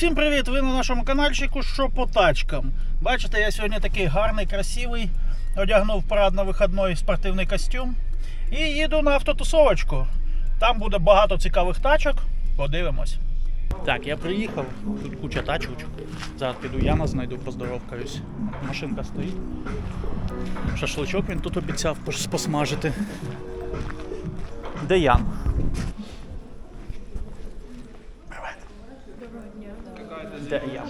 Всім привіт! Ви на нашому каналчику що по тачкам. Бачите, я сьогодні такий гарний, красивий. Одягнув парадно-вихідний спортивний костюм. І їду на автотусовочку. Там буде багато цікавих тачок. Подивимось. Так, я приїхав. Тут куча тачок. Зараз піду Яна знайду, поздоровкаюсь. Машинка стоїть. Шашличок він тут обіцяв посмажити. Де Ян? Де я?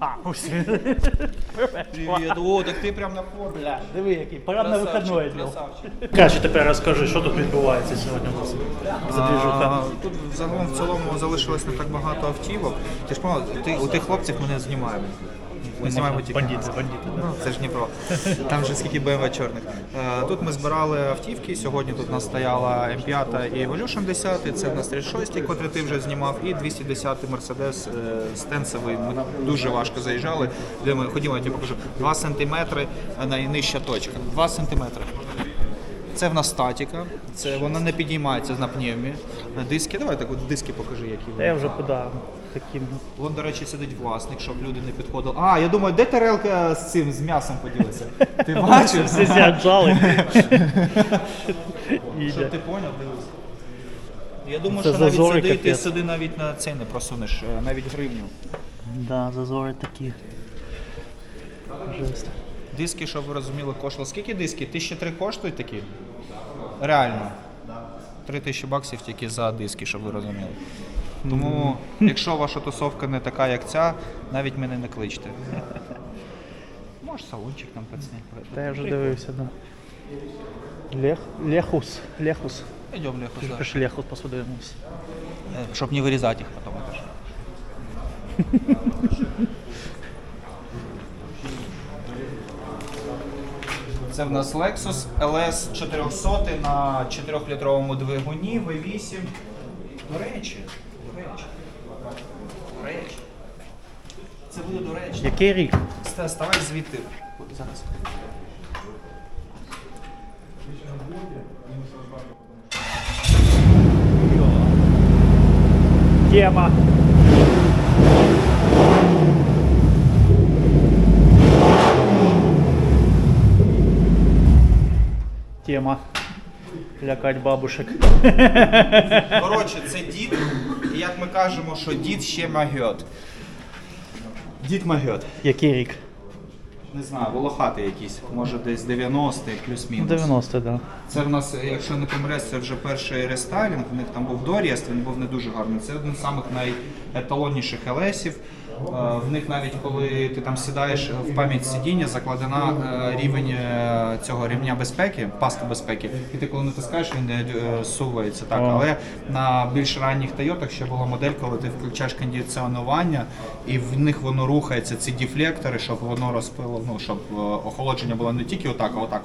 А, ось він. Привіт. О, так ти прям на формі. Бля, диви, який пора на виходної. днів. красавчик. Краще тепер розкажи, що тут відбувається сьогодні у нас. За двіжуха. А, Тут загалом в цілому залишилось не так багато автівок. Ти ж пам'ятаєш, ти, у тих хлопців ми не знімаємо. Ми знімаємо тільки Бандити, бандити. Ну, це ж Дніпро. Там же скільки BMW чорних. Е, Тут ми збирали автівки. Сьогодні тут у нас стояла М5 і Evolution 10, це в нас 36, котрий ти вже знімав, і 210 Mercedes е, стенсовий. Ми дуже важко заїжджали. Де ми ходімо, я тобі покажу. 2 см найнижча точка. 2 см. Це в нас статіка, це вона не підіймається на пневмі. Диски, давай так от диски покажи, які вони. я вже подав таким. Вон, до речі, сидить власник, щоб люди не підходили. А, я думаю, де тарелка з цим, з м'ясом поділася? Ти бачив? Всі з'їжджали. Щоб ти поняв, дивись. Я думаю, Це що навіть зазори сюди, ти капець. сюди навіть на цей не просунеш, е, навіть гривню. Да, зазори такі. Жесть. Диски, щоб ви розуміли, коштували. Скільки диски? Тисячі три коштують такі? Реально. Три тисячі баксів тільки за диски, щоб ви розуміли. Тому, якщо ваша тусовка не така, як ця, навіть мене не кличте. Може, салончик там підсняти. Та я вже дивився, да. Лех, Лехус. Лехус. Йдемо, Лехус. Пішли Лехус посудимось. Е, Щоб не вирізати їх потім. Це в нас Lexus LS 400 на 4-літровому двигуні V8. До речі, речі. Речі. Це буде до речі. Який рік? Ста- Ставай звідти. Зараз. Тема. Тема. Лякать бабушек. Коротше, це дід, і як ми кажемо, що дід ще магіот. Дід магіот. Який рік? Не знаю, волохатий якийсь, може десь 90-й, плюс-мінус. 90, да. Це в нас, якщо не помиляюсь, це вже перший рестайлінг. У них там був доріст, він був не дуже гарний. Це один з самих найеталонніших елесів. Е, В них навіть коли ти там сідаєш в пам'ять сидіння, закладена е, рівень е, цього рівня безпеки, паски безпеки, і ти коли натискаєш, він не сувається так. Але на більш ранніх Тойотах ще була модель, коли ти включаєш кондиціонування, і в них воно рухається, ці дефлектори, щоб воно розпило, ну щоб охолодження було не тільки отак, а отак.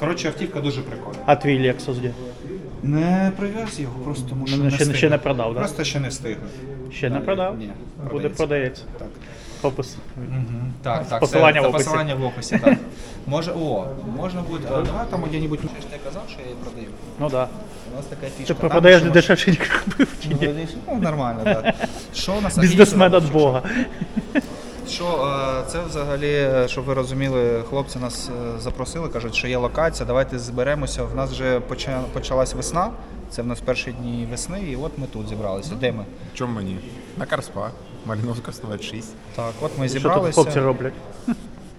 Коротше, автівка дуже прикольна. А твій Lexus де? Не привез його, просто тому що Ну, не ще- ще не продав, да? Просто ще не встиг. Ще не продав? Ні, Буде продається. Так. Опис. Так, так, Посилання це, в це описі. посилання в описі, так. Може, о, можна буде, давай там я-небудь я ж не казав, що я її продаю. Ну да. У нас така фішка. Ти Там, продаєш що- дешевше, ніж купив чи ні? Ну, нормально, так. Що у нас? Бізнесмен від Бога. Що е, це взагалі, е, щоб ви розуміли, хлопці нас е, запросили, кажуть, що є локація, давайте зберемося. В нас вже почалась весна. Це в нас перші дні весни, і от ми тут зібралися. Де ми? Чому мені? На Карспа, Маліновська 126. Так, от ми Що тут зібралися. хлопці роблять?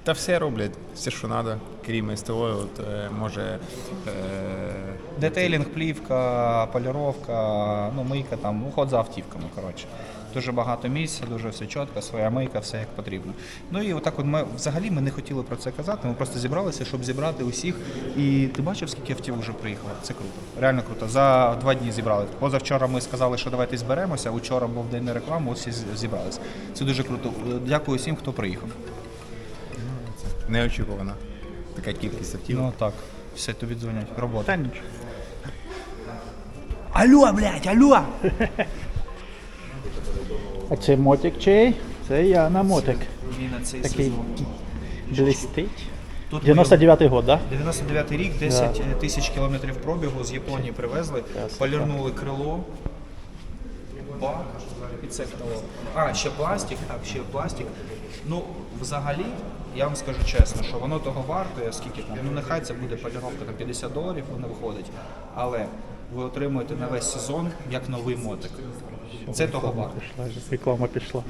Та все роблять, все, що треба, крім СТО, от, е, може. Е, Детейлінг, плівка, поліровка, ну, мийка, там, уход за автівками. коротше. Дуже багато місця, дуже все чітко, своя мийка, все як потрібно. Ну і отак от ми взагалі ми не хотіли про це казати. Ми просто зібралися, щоб зібрати усіх. І ти бачив, скільки автівок вже приїхало? Це круто. Реально круто. За два дні зібрали. Позавчора ми сказали, що давайте зберемося. Учора був день реклами, ось всі зібралися. Це дуже круто. Дякую всім, хто приїхав. неочікувана така кількість автівок. Ну так, все тобі дзвонять. Робота. Та нічого. Алло, блядь, алло! А це мотик чий? Це я на мотик. Він на цей Такий сезон. блистить. Тут 99-й год, да? 99 рік, 10 тисяч кілометрів пробігу з Японії привезли, полірнули крило. бак і це хто. А, ще пластик, так, ще пластик. Ну, взагалі, я вам скажу чесно, що воно того вартує, скільки там, ну нехай це буде поліровка там 50 доларів, воно виходить. Але ви отримуєте на весь сезон як новий мотик. Це того варто. Реклама пішла.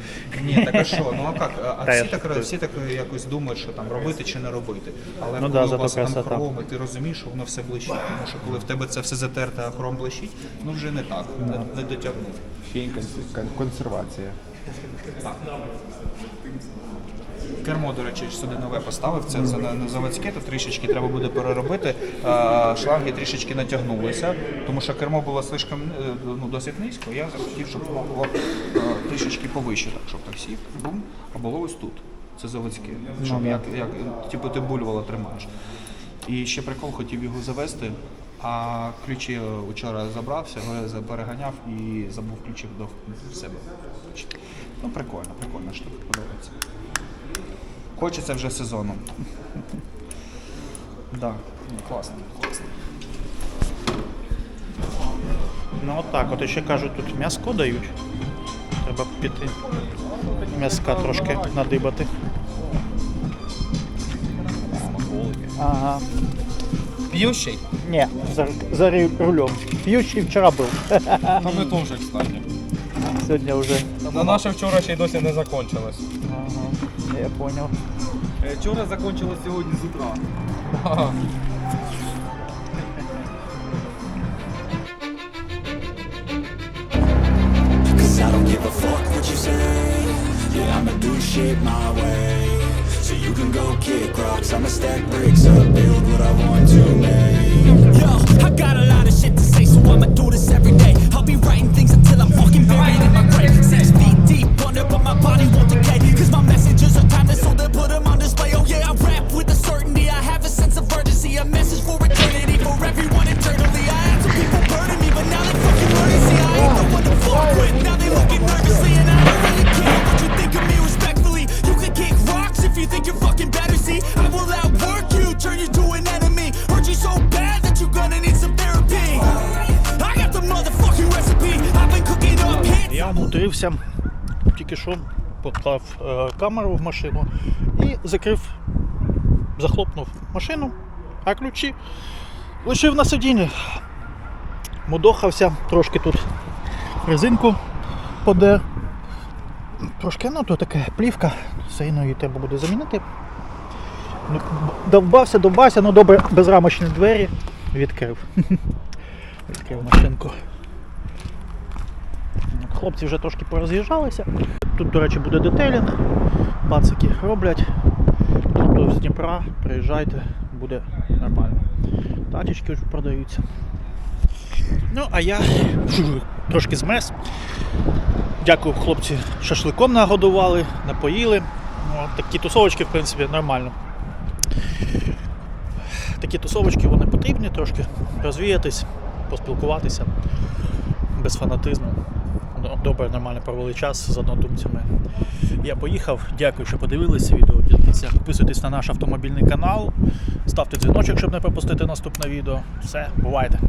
Ні, так а що? Ну а як? А- всі так, всі так якось думають, що там робити чи не робити. Але Ну коли да, у вас там красота. хром, і ти розумієш, що воно все блищить. Тому що коли в тебе це все затерте, а хром блищить, ну вже не так, не, не дотягнув. Ще й консервація. Кермо, до речі, сюди нове поставив. Це, це на заводське, то трішечки треба буде переробити. А, шланги трішечки натягнулися, тому що кермо було слишком е, ну, досить низько. Я захотів, щоб воно було е, трішечки повище, так, щоб так сів, бум, а було ось тут. Це заводське. Щоб як, як типу ти бульвола тримаєш. І ще прикол хотів його завести, а ключі вчора забрався, е, переганяв і забув ключі до себе. Ну, прикольно, прикольна штука, подобається. Хочеться вже сезону. Да, ну, класно, класно. Ну от так, от ще кажуть, тут м'яско дають. Треба піти. М'яска трошки надибати. Ага. П'ющий? Ні, за, за рулем. П'ючий вчора був. А ми теж, кстати. Сьогодні вже. На наше вчора ще й досі не закончилось. Ага, я зрозумів. Вчора закончилось сьогодні з утра. Cause I don't give a fuck what you say Yeah, I'ma do shit my way So you can go kick rocks I'ma stack bricks up, build what I want to make Yo, I got a lot of shit to say So I'ma do this every day I'll be writing things Я умудрився, тільки що поклав е, камеру в машину і закрив, захлопнув машину, а ключі лишив на сидінні. Мудохався, трошки тут резинку подер. Трошки, ну то таке плівка, все її треба буде замінити. Ну, Довбався, довбався, ну добре, безрамочні двері відкрив. Відкрив машинку. Хлопці вже трошки пороз'їжджалися. Тут, до речі, буде детейлінг. Пацики роблять. Тобто з Дніпра приїжджайте, буде нормально. Тачечки вже продаються. Ну, а я трошки змерз. Дякую, хлопці, шашликом нагодували, напоїли. Ну, такі тусовочки, в принципі, нормально. Такі тусовочки вони потрібні трошки розвіятись, поспілкуватися без фанатизму. Добре, нормально провели час з однодумцями. Я поїхав. Дякую, що подивилися відео. Діліться, підписуйтесь на наш автомобільний канал, ставте дзвіночок, щоб не пропустити наступне відео. Все, бувайте!